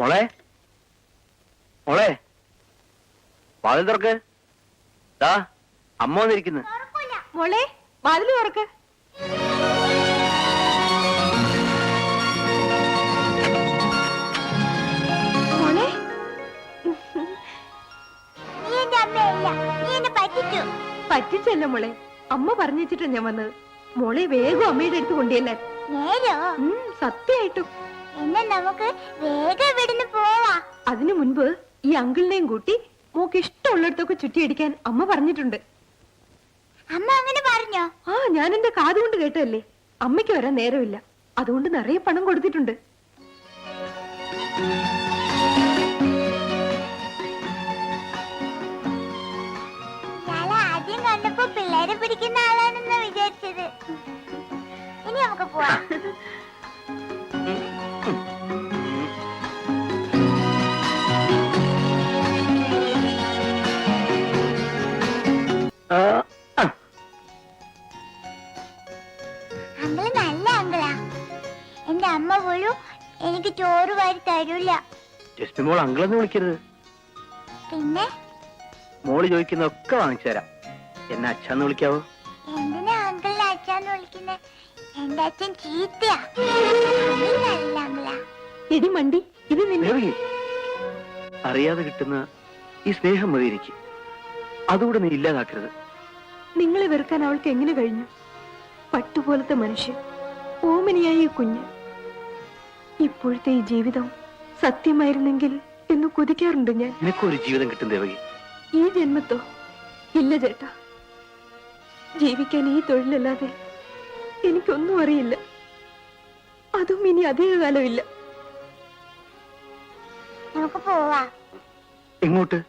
മോളെ? മോളെ? വാതിൽ തുറക്ക്. ദാ അമ്മ വന്നിരിക്കുന്നു. മോളെ വാതിൽ തുറക്ക്. പറ്റിച്ചല്ലോ മോളെ. അമ്മ പറഞ്ഞിട്ടാ ഞാൻ വന്നത്. മോളെ വേഗം അമ്മയുടെ അടുത്ത് കൊണ്ടുവല്ലേ നേരോ? സത്യമായിട്ടും. എന്നാ നമുക്ക് വേഗം ഇവിടുന്ന് പോവാ. അതിനു മുൻപ് ഈ അങ്കിളിനെയും കൂട്ടി മോക്ക് ഇഷ്ടമുള്ളിടത്തൊക്കെ ചുറ്റിയടിക്കാൻ അമ്മ പറഞ്ഞിട്ടുണ്ട്. അമ്മ അങ്ങനെ പറഞ്ഞോ? ആ ഞാൻ എന്റെ കാതുകൊണ്ട് കേട്ടതല്ലേ? അമ്മയ്ക്ക് വരാൻ നേരമില്ല. അതുകൊണ്ട് നിറയെ പണം കൊടുത്തിട്ടുണ്ട്. ഞാൻ ആദ്യം കണ്ടപ്പോ പിള്ളേരെ പിടിക്കുന്ന ആളാണെന്ന് വിചാരിച്ചത്. ഇനി നമുക്ക് പോവാം. അങ്കിൾ നല്ല അങ്കിളാ എന്റെ അമ്മ പോലും എനിക്ക് ചോറ് വാരി തരൂല. ജസ്റ്റ് മോൾ അങ്കിളെന്ന് വിളിക്കരുത്. പിന്നെ? മോൾ ചോദിക്കുന്നതൊക്കെ വാങ്ങിച്ചു തരാം. എന്നെ അച്ഛന്ന് വിളിക്കാവോ? എന്തിനാ അങ്കിളിനെ അച്ഛന്ന് വിളിക്കുന്നെ? എന്റെ അച്ഛൻ ചീത്തയാ. അങ്കിൾ നല്ല അങ്കിളാ എടി മണ്ടി ഇത് നിന്നെ ദേവകി അറിയാതെ കിട്ടുന്ന ഈ സ്നേഹം മതി എനിക്ക്. അതുകൂടെ നീ ഇല്ലാതാക്കരുത്. നിങ്ങളെ വെറുക്കാൻ അവൾക്ക് എങ്ങനെ കഴിഞ്ഞു? പട്ടുപോലത്തെ മനുഷ്യൻ ഓമനിയായ ഈ കുഞ്ഞ്. ഇപ്പോഴത്തെ ഈ ജീവിതം സത്യമായിരുന്നെങ്കിൽ എന്ന് കൊതിക്കാറുണ്ട് ഞാൻ. നിനക്കൊരു ജീവിതം കിട്ടും ദേവകി. ഈ ജന്മത്തോ? ഇല്ല ചേട്ടാ. ജീവിക്കാൻ ഈ തൊഴിലല്ലാതെ എനിക്കൊന്നും അറിയില്ല. അതും ഇനി അധികകാലം ഇല്ല. നമുക്ക് പോവാ. എങ്ങോട്ട്?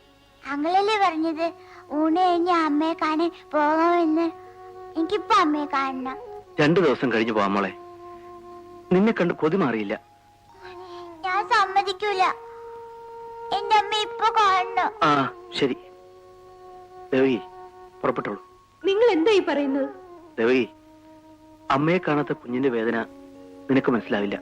അങ്ങളല്ലേ പറഞ്ഞത് ഊണ് കഴിഞ്ഞ അമ്മയെ കാണാൻ പോകാമെന്ന്. എനിക്കിപ്പോ അമ്മയെ കാണണം. രണ്ടു ദിവസം കഴിഞ്ഞു പോവാം മോളെ. നിന്നെ കണ്ട് കൊതി മാറിയില്ല. ഞാൻ സമ്മതിക്കൂല. എന്റെ അമ്മ ഇപ്പൊ കാണണം. ആ ശരി. ദേവകി പുറപ്പെട്ടോളൂ. നിങ്ങൾ എന്താ ഈ പറയുന്നത്? ദേവകി അമ്മയെ കാണാത്ത കുഞ്ഞിന്റെ വേദന നിനക്ക് മനസ്സിലാവില്ല.